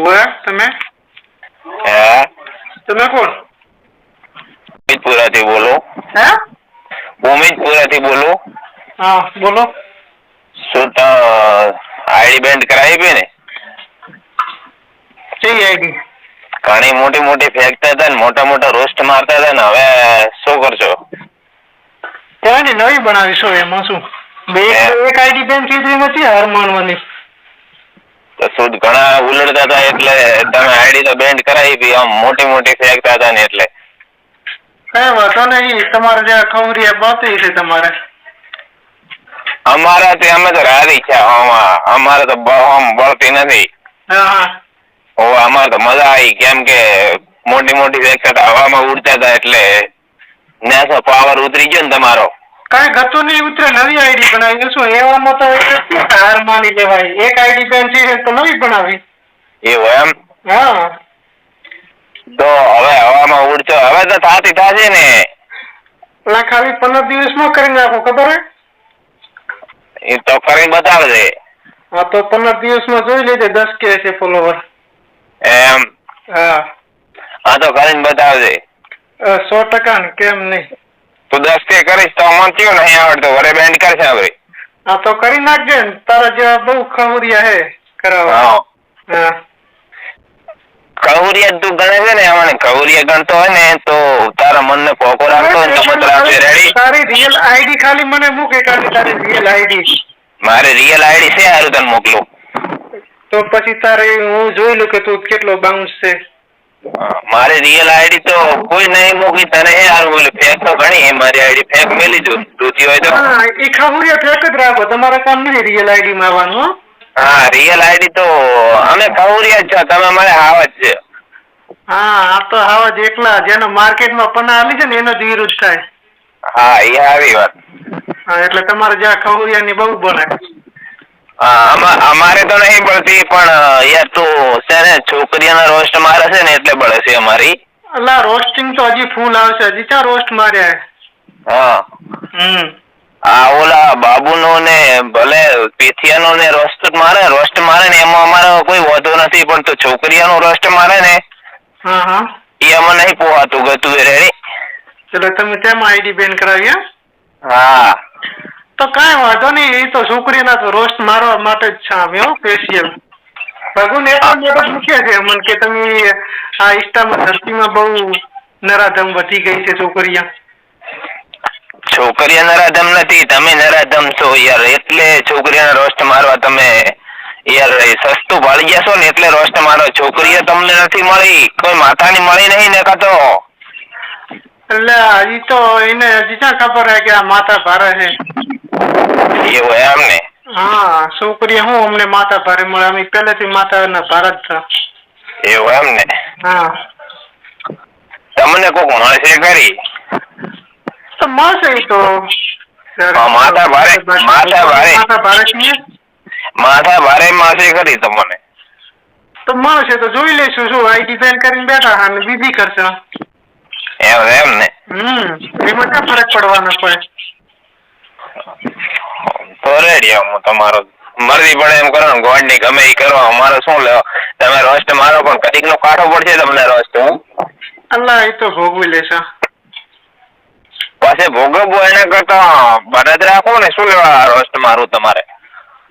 તમે હે તમે કોણ ઉમેદપુરાથી બોલો હે ઉમેદપુરાથી બોલો હા બોલો શું તો આઈડી બેન્ડ કરાવી હતી ને કઈ આઈડી ઘણી મોટી મોટી ફેંકતા હતા ને મોટા મોટા રોસ્ટ મારતા હતા ને હવે શું કરશો ક્યાંની નવી બનાવીશું એમાં શું બે? એક આઈડી બેન્ડ કીધી નથી હાર માનવાની શું ઘણા ઉલડતા હતા એટલે તમે આઈડી તો બેન્ડ કરાવી હતી આમ મોટી મોટી ફેંકતા હતા ને એટલે. કઈ વાંધો નહીં તમારે જે ખવરિયા બાપી છે તમારે. અમારા તે અમે તો રારી છે અમારે તો આમ બળતી નથી. હા અમારે તો મજા આવી કેમ કે મોટી મોટી ફેંકતા હતા હવામાં ઉડતા હતા એટલે નેસો પાવર ઉતરી ગયો ને તમારો. કઈ ગતું નહીં ઉતરે નવી આઈડી બનાવી. શું એવામાં તો હાર માની લેવાય. એક આઈડી બેન છે તો નવી બનાવી. એવું એમ? હા. તો હવે હવામાં ઉડતો હવે તો થાતી થાશે ને. ના ખાલી પંદર દિવસમાં કરી નાખો ખબર હે? એ તો કરીને બતાવજે. હા તો પંદર દિવસમાં જોઈ લેજે દસ કે છે ફોલોવર એમ? હા. હા તો કરીને બતાવજે. સો ટકા ને કેમ નહીં. તું દસ કે કરીશ તો મને કયું નહીં આવડતો? વરે બેન્ડ કરશે હવે. હા તો કરી નાખજે ને. તારા જેવા બહુ ખવરિયા હે કરાવવા. હા. તું ગણે છે ને આમાં કૌરિયા ગણતો હોય ને તો તારા મનને કોકો રાખતો હોય તો મત રાખજે. રેડી તારી રિયલ આઈડી ખાલી મને મૂકે ખાલી તારી રિયલ આઈડી મારે રિયલ આઈડી છે હારું તને મોકલું. તો પછી તારે હું જોઈ લઉં કે તું કેટલો બાઉન્સ છે. મારે રિયલ આઈડી તો કોઈ નહીં મૂકી તને એ હારું બોલે ફેક તો ઘણી મારી આઈડી ફેક મેલી જો રૂચી હોય તો. હા એ ખવરિયા ફેક જ રાખો. તમારે કામ નહીં રિયલ આઈડી માં હા. રિયલ આઈડી તો અમે જ છો તમે મારે હાવ જ છે. હા આ તો આવા જ એકલા જેનો માર્કેટમાં પના આલી છે ને એનો જ વિરુદ્ધ થાય. હા એ આવી વાત. હા એટલે તમારે જ્યાં ખવરિયાની બહુ બોલાય. હા, અમારે નહીં પડતી પણ યાર તું છે ને છોકરીઓના રોસ્ટ મારે છે ને એટલે બળે છે અમારી. અલા રોસ્ટિંગ તો હજી ફૂલ આવશે. હજી ચા રોસ્ટ માર્યા હા. હમ. આ ઓલા બાબુનો ને ભલે પેથિયાનો ને રોસ્ટ મારે રોસ્ટ મારે ને એમાં અમારો કોઈ વધુ નથી પણ તો છોકરીઓનો રોસ્ટ મારે ને હા હા. એ અમે નહીં પોહાતું ગતું એ રેડી એટલે તમે કેમ આઈડી બેન કરાવી હા. તો કાંઈ વાંધો નહીં એ તો છોકરીના તો રોસ્ટ મારવા માટે જ છે આવ્યો સ્પેશિયલ ભગવાન એ પણ મેં તો છે અમને કે તમે આ ઇન્સ્ટામાં ધરતીમાં બહુ નરાધમ વધી ગઈ છે છોકરીયા છોકરીઓ નરાધમ નથી તમે નરાધમ છો યાર. એટલે છોકરીઓને રોસ્ટ મારવા તમે યાર સસ્તું ભાળી ગયા છો ને એટલે રોસ્ટ મારો. છોકરીઓ તમને નથી મળી કોઈ માથાની મળી નહીં ને કાં એટલે હજી તો એને હજી ક્યાં ખબર હે કે આ માથા ભારે છે. એવું એમ ને હા છોકરી હું અમને માતા ભારે મળે? અમે પહેલેથી માથાના ભાર જ છે એવું એમ ને હા. તમને કોક મળશે ખરી તો મળશે તો. માતા ભારે, માતા ભારે. માતા ભારે. માથા ભારે માસે કરી તમને. તો મળશે તો જોઈ લઈશું શું આઈ ડિઝાઇન કરીને બેઠા હા ને બીજી કરશે. એમ એમ ને હમ એમાં ક્યાં ફરક પડવાનો કોઈ તો રેડી હું તમારો. મરજી પડે એમ કરો ને ગોડની ગમે એ કરો. અમારે શું લેવો તમે રોસ્ટ મારો પણ કદીક નો કાઢો પડશે તમને રોસ્ટ હું? અલ્લાહ એ તો ભોગવી લેશે પાસે ભોગવવું એના કરતા બરાદ રાખો ને શું લેવા રોસ્ટ મારું તમારે?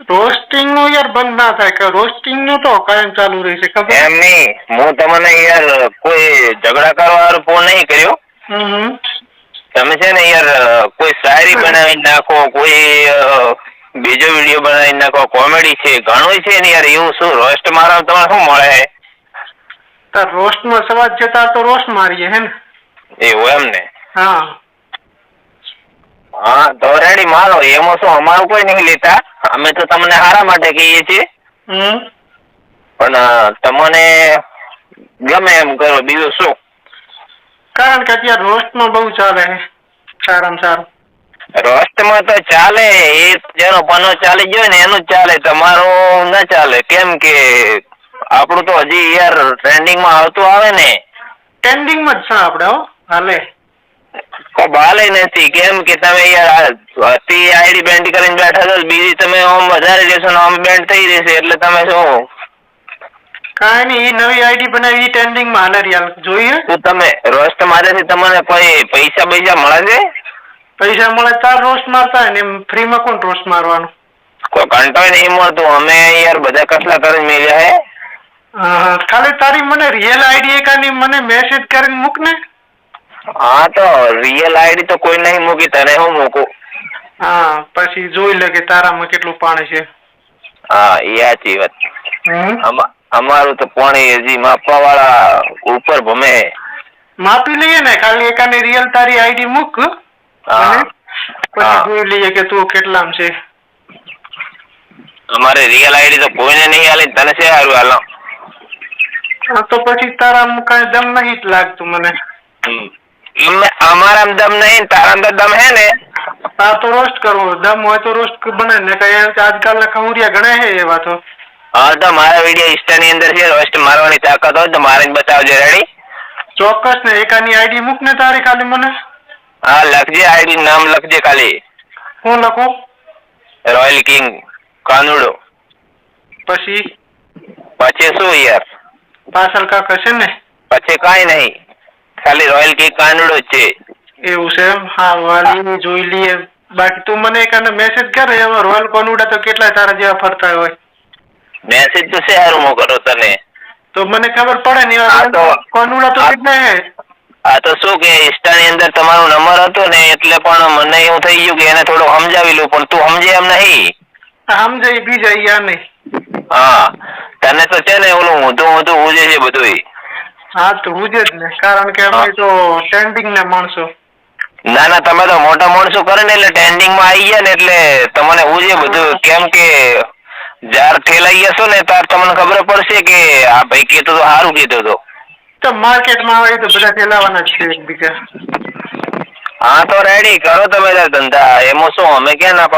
રોસ્ટિંગનું યાર બંધ ના થાય કે રોસ્ટિંગનું તો કાયમ ચાલુ રહેશે ખબર? એમ નહીં. હું તમને યાર કોઈ ઝઘડા કરવા ફોન નહીં કર્યો. હમ. તમે છે ને યાર કોઈ શાયરી બનાવી નાખો કોઈ બીજો વીડિયો બનાવી નાખો કોમેડી છે ઘણું છે ને યાર એવું શું રોસ્ટ મારો તમારે શું મળે? તો રોસ્ટમાં સવાજ જતા તો રોસ્ટ મારીએ હે ને? એવું એમ ને? હા. હા તો રેડી મારો એમાં શું અમારું કોઈ નહીં લેતા? અમે તો તમને હારા માટે કહીએ છીએ. પણ તમને ગમે એમ કરો બીજું શું? કારણ કે અત્યારે રોસ્ટમાં બહુ ચાલે છે. સારામાં સારું. રોસ્ટમાં તો ચાલે એ જેનો પનો ચાલી ગયો ને એનું ચાલે તમારું ના ચાલે. કેમ કે આપણું તો હજી યાર ટ્રેન્ડિંગમાં આવતું આવે ને. ટ્રેન્ડિંગમાં જ છે આપણે હો હાલે. બાલે નથી. કેમ કે તમે યાર હતી આઈડી બેન્ડ કરીને બેઠા છો બીજી તમે આમ વધારે જશો ને આમ બેન્ડ થઈ રહેશે એટલે તમે શું કાંઈ નહીં એ નવી આઈડી બનાવી એ ટ્રેન્ડિંગમાં હાલે રિયાલ. જોઈએ તો તમે રોસ્ટ મારેથી તમને કોઈ પૈસા પૈસા મળે છે? પૈસા મળે તાર રોસ્ટ મારતા હોય ને એમ ફ્રીમાં કોણ રોસ્ટ મારવાનું? કોઈ કંટાળ નહીં મળતું. અમે યાર બધા કસલા કરી મેલ્યા હે. હા, ખાલી તારી મને રિયલ આઈડી એકાની મને મેસેજ કરીને મૂક ને. હા તો રિયલ આઈડી તો કોઈ નહીં મૂકી તને હું મૂકું? હા પછી જોઈ લે કે તારામાં કેટલું પાણી છે. હા એ સાચી વાત. હમ. અમા- અમારું તો પાણી હજી માપવા વાળા ઉપર ભમે. માપી લઈએ ને ખાલી એકાની રિયલ તારી આઈડી મૂક. અને પછી જોઈ લઈએ કે તું કેટલામ છે. અમારે રિયલ આઈડી તો કોઈને નહીં આલે તને છે હારું હાલો. હા, તો પછી તારા કઈ દમ નહીં લાગતું મને. અમારા દમ નહીં તારામાં તો દમ હે ને. આ તો રોસ્ટ કરવો. દમ હોય તો રોસ્ટ બને ને કઈ આજકાલના ખમુરિયા ઘણા હે એવા તો. હા તો મારા વીડિયો ઇન્સ્ટાની અંદર છે રોસ્ટ મારવાની તાકાત હોય તો મારે જ બતાવજો રેડી ચોક્કસ ને એકાની આઈડી મૂક ને તારી ખાલી મને. હા લખજે આઈડી નામ લખજે ખાલી. હું લખું? રોયલ કિંગ કાનુડો. પછી? પછી શું યાર? પાછળ કાક હશે ને? પછી કાઈ નહીં. ખાલી રોયલ કિંગ કાનુડો જ છે. એવું છે હા વાલી જોઈ લઈએ. બાકી તું મને એકાને મેસેજ કરે એમાં રોયલ કોનુડા તો કેટલા તારા જેવા ફરતા હોય. મેસેજ તો શેર મોકલો તને. તો મને ખબર પડે ને કોનુડા તો કેટલા હે. આ તો શું કે ઇન્સ્ટાની અંદર તમારો નંબર હતો ને એટલે પણ મને એવું થઈ ગયું કે એને થોડું સમજાવી લઉં પણ તું સમજે એમ નહીં. સમજાય બીજા યા નહીં. હા તને તો છે ને ઓલું ઊંધું ઊંધું ઉજે છે બધું હા તો હું જ ને કારણ કે અમે તો ટ્રેન્ડિંગ ના માણસો. ના ના તમે તો મોટા માણસો કરે ને એટલે ટ્રેન્ડિંગમાં આવી ગયા ને એટલે તમને ઉજે બધું. કેમ કે જાર ઠેલાઈ જશો ને તાર તમને ખબર પડશે કે આ ભાઈ કીધું તો સારું કીધું તો તો માર્કેટમાં આવે તો બધા ફેલાવાના છે એકબીજા હા તો રેડી કરો તમે તાર ધંધા એમાં શું અમે ક્યાં ના?